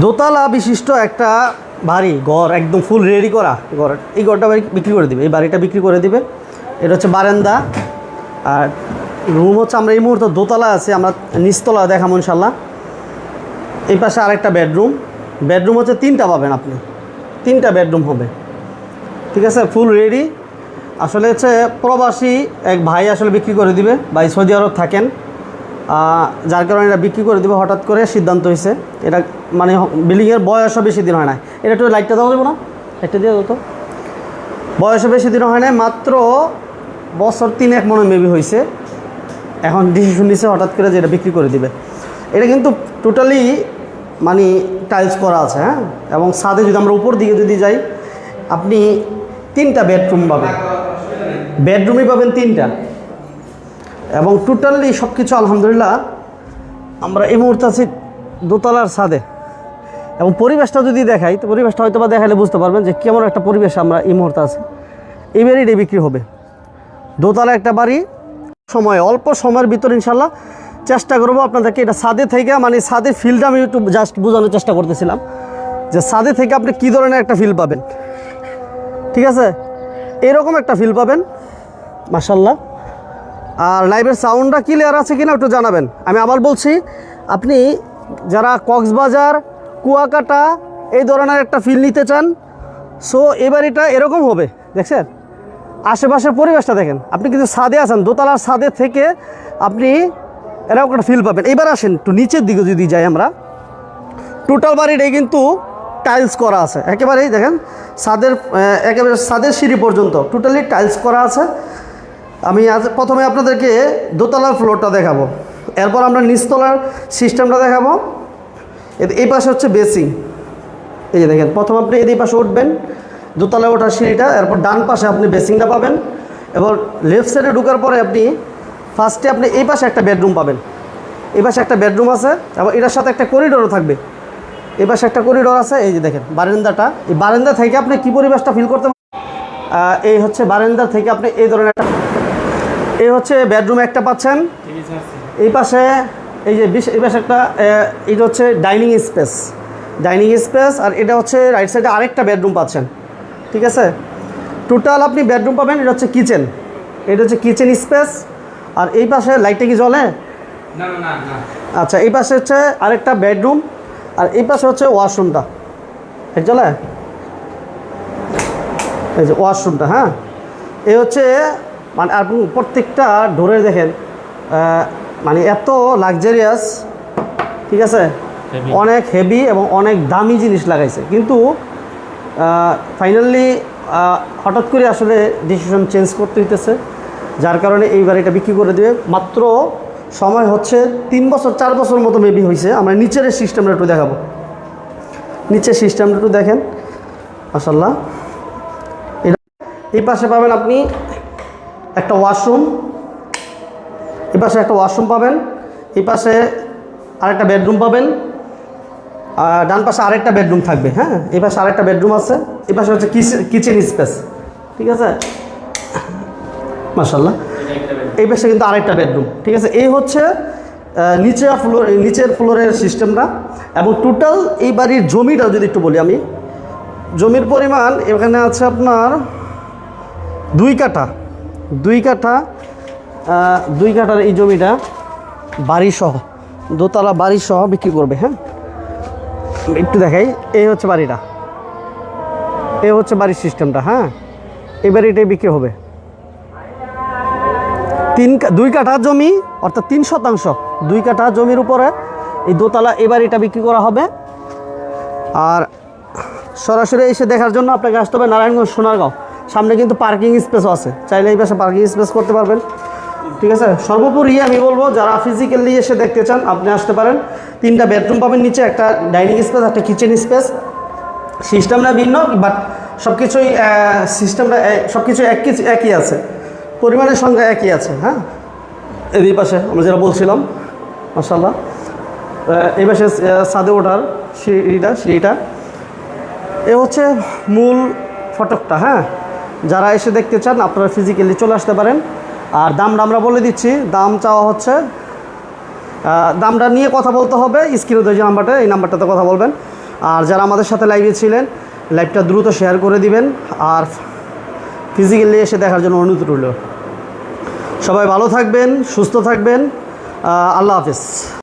দোতলা বিশিষ্ট একটা বাড়ি, ঘর, একদম ফুল রেডি করা ঘর। এই ঘরটা বিক্রি করে দিবে, এই বাড়িটা বিক্রি করে দিবে। এটা হচ্ছে বারান্দা। আর রুম হচ্ছে আমরা এই মুহূর্তে দোতলা আছে, আমরা নিচতলা দেখাবো ইনশাল্লাহ এই পাশে আরেকটা বেডরুম বেডরুম হচ্ছে তিনটা পাবেন আপনি। তিনটা বেডরুম হবে। ঠিক আছে? ফুল রেডি আসলে হচ্ছে প্রবাসী এক ভাই আসলে বিক্রি করে দিবে, ভাই সৌদি আরব থাকেন। যার কারণে এটা বিক্রি করে দিবে, হঠাৎ করে সিদ্ধান্ত হয়েছে। এটা মানে বিল্ডিংয়ের বয়সও বেশি দিন হয় না। এটা একটু লাইটটা দেওয়া যাবে না লাইটটা দিয়ে তো। বয়সও বেশি দিন হয় না, মাত্র বছর তিন এক মনে মেবি হয়েছে। এখন ডিসিশন নিছে, হঠাৎ করে যে এটা বিক্রি করে দিবে। এটা কিন্তু টোটালি মানে টাইলস করা আছে হ্যাঁ? এবং ছাদে যদি আমরা উপর দিকে যদি যাই, আপনি তিনটা বেডরুম পাবেন। বেডরুমই পাবেন তিনটা। এবং টোটালি সব কিছু আলহামদুলিল্লাহ আমরা এই মুহূর্তে আছি দোতলার ছাদে। এবং পরিবেশটা যদি দেখাই, তো পরিবেশটা হয়তো বা দেখালে বুঝতে পারবেন যে কেমন একটা পরিবেশ আমরা এই মুহূর্তে আছি। এই বাড়িটাই বিক্রি হবে। দোতলা একটা বাড়ি, সময়, অল্প সময়ের ভিতর ইনশাল্লাহ চেষ্টা করব আপনাদেরকে এটা ছাদে থেকে মানে ছাদের ফিলটা আমি একটু জাস্ট বোঝানোর চেষ্টা করতেছিলাম যে ছাদে থেকে আপনি কী ধরনের একটা ফিল পাবেন। ঠিক আছে? এরকম একটা ফিল পাবেন মাসাল্লাহ আর লাইভের সাউন্ডটা ক্লিয়ার আছে কিনা একটু জানাবেন। আমি আবার বলছি আপনি যারা কক্সবাজার কুয়াকাটা এই ধরনের একটা ফিল নিতে চান সো এবার এটা এরকম হবে দেখছেন? আশেপাশের পরিবেশটা দেখেন আপনি কিন্তু ছাদে আছেন দোতলার ছাদে থেকে আপনি এরকম একটা ফিল পাবেন। এবার আসেন একটু নিচের দিকে যদি যাই আমরা। টোটাল বাড়িটাই কিন্তু টাইলস করা আছে। একেবারেই দেখেন আহ, একেবারে ছাদের সিঁড়ি পর্যন্ত টোটালি টাইলস করা আছে। আমি আজ প্রথমে আপনাদেরকে দোতলার ফ্লোরটা দেখাবো। এরপর আমরা নিচতলার সিস্টেমটা দেখাবো। এই পাশে হচ্ছে বেসিং এই যে দেখেন, প্রথম আপনি এই পাশে উঠবেন, দোতলায় ওঠার সিঁড়িটা, এরপর ডান পাশে আপনি বেসিংটা পাবেন এবার লেফট সাইডে ঢুকার পরে আপনি ফার্স্টে আপনি এই পাশে একটা বেডরুম পাবেন। এই পাশে একটা বেডরুম আছে এবং এটার সাথে একটা করিডোরও থাকবে। এই পাশে একটা করিডোর আছে, এই যে দেখেন, বারান্দাটা। এই বারান্দা থেকে আপনি কী পরিবেশটা ফিল করতে এই হচ্ছে বারান্দা থেকে আপনি এই ধরনের একটা এই হচ্ছে বেডরুম একটা পাচ্ছেন। এই পাশে এই যে বিশ- এই পাশে একটা এটা হচ্ছে ডাইনিং স্পেস। ডাইনিং স্পেস আর এটা হচ্ছে রাইট সাইডে আরেকটা বেডরুম পাচ্ছেন। ঠিক আছে? টোটাল আপনি বেডরুম পাবেন এটা হচ্ছে কিচেন। এটা হচ্ছে কিচেন স্পেস। আর এই পাশে লাইটটা কি জ্বলে? আচ্ছা এই পাশে হচ্ছে আরেকটা বেডরুম। আর এই পাশে হচ্ছে ওয়াশরুমটা। এটা চলে এই যে ওয়াশরুমটা হ্যাঁ? এই হচ্ছে মানে আপনি প্রত্যেকটা ডোরে দেখেন মানে এত লাক্সারিয়াস ঠিক আছে? অনেক হেভি এবং অনেক দামি জিনিস লাগাইছে। কিন্তু ফাইনালি হঠাৎ করে আসলে ডিসিশন চেঞ্জ করতে হইতেছে যার কারণে এই বাড়িটা বিক্রি করে দেবে। মাত্র সময় হচ্ছে তিন বছর চার বছর মতো মেবি হয়েছে আমরা নিচের সিস্টেমটা একটু দেখাবো। নিচের সিস্টেমটা একটু দেখেন মাসাল্লাহ এটা এই পাশে পাবেন আপনি একটা ওয়াশরুম, এই পাশে একটা ওয়াশরুম পাবেন, এই পাশে আরেকটা বেডরুম পাবেন, আর ডান পাশে আরেকটা বেডরুম থাকবে হ্যাঁ? এই পাশে আরেকটা বেডরুম আছে, এই পাশে হচ্ছে কিচেন স্পেস, ঠিক আছে? মাসাল্লাহ. এই পাশে কিন্তু আরেকটা বেডরুম, ঠিক আছে? এই হচ্ছে নিচে ফ্লোর, নিচের ফ্লোরের সিস্টেমটা, এবং টোটাল এই বাড়ির জমিটা যদি একটু বলি আমি, জমির পরিমাণ এখানে আছে আপনার দুই কাঠা দুই কাঠা দুই কাঠার এই জমিটা বাড়িসহ, দোতলা বাড়ি সহ বিক্রি করবে হ্যাঁ? একটু দেখাই, এই হচ্ছে বাড়িটা। এই হচ্ছে বাড়ির সিস্টেমটা হ্যাঁ? এই বাড়িটাই বিক্রি হবে। তিন দুই কাঠা জমি, অর্থাৎ তিন শতাংশ, দুই কাঠা জমির উপরে এই দোতলা এই বাড়িটা বিক্রি করা হবে। আর সরাসরি এসে দেখার জন্য আপনাকে আসতে হবে নারায়ণগঞ্জ সোনারগাঁও। সামনে কিন্তু পার্কিং স্পেসও আছে। চাইলে এই পাশে পার্কিং স্পেস করতে পারবেন। ঠিক আছে? সর্বোপরি আমি বলব, যারা ফিজিক্যালি এসে দেখতে চান, আপনি আসতে পারেন। তিনটা বেডরুম পাবেন নিচে, একটা ডাইনিং স্পেস একটা কিচেন স্পেস সিস্টেমটা ভিন্ন বাট সব কিছুই সিস্টেমটা সব কিছু একই একই আছে। পরিমাণের সংখ্যা একই আছে হ্যাঁ? এদিকে পাশে, আমরা যেটা বলছিলাম মাসাল্লাহ এই পাশে সাদে ওঠার সিঁড়িটা সিঁড়িটা। এ হচ্ছে মূল ফটকটা হ্যাঁ? যারা এসে দেখতে চান, আপনারা ফিজিক্যালি চলে আসতে পারেন। আর দামটা আমরা বলে দিচ্ছি, দাম চাওয়া হচ্ছে দামটা নিয়ে কথা বলতে হবে, স্ক্রিনে যে নাম্বারটা, এই নাম্বারটাতে কথা বলবেন। আর যারা আমাদের সাথে লাইভে ছিলেন লাইভটা দ্রুত শেয়ার করে দিবেন, আর ফিজিক্যালি এসে দেখার জন্য অনুরোধ রইল। সবাই ভালো থাকবেন, সুস্থ থাকবেন আল্লাহ হাফিজ।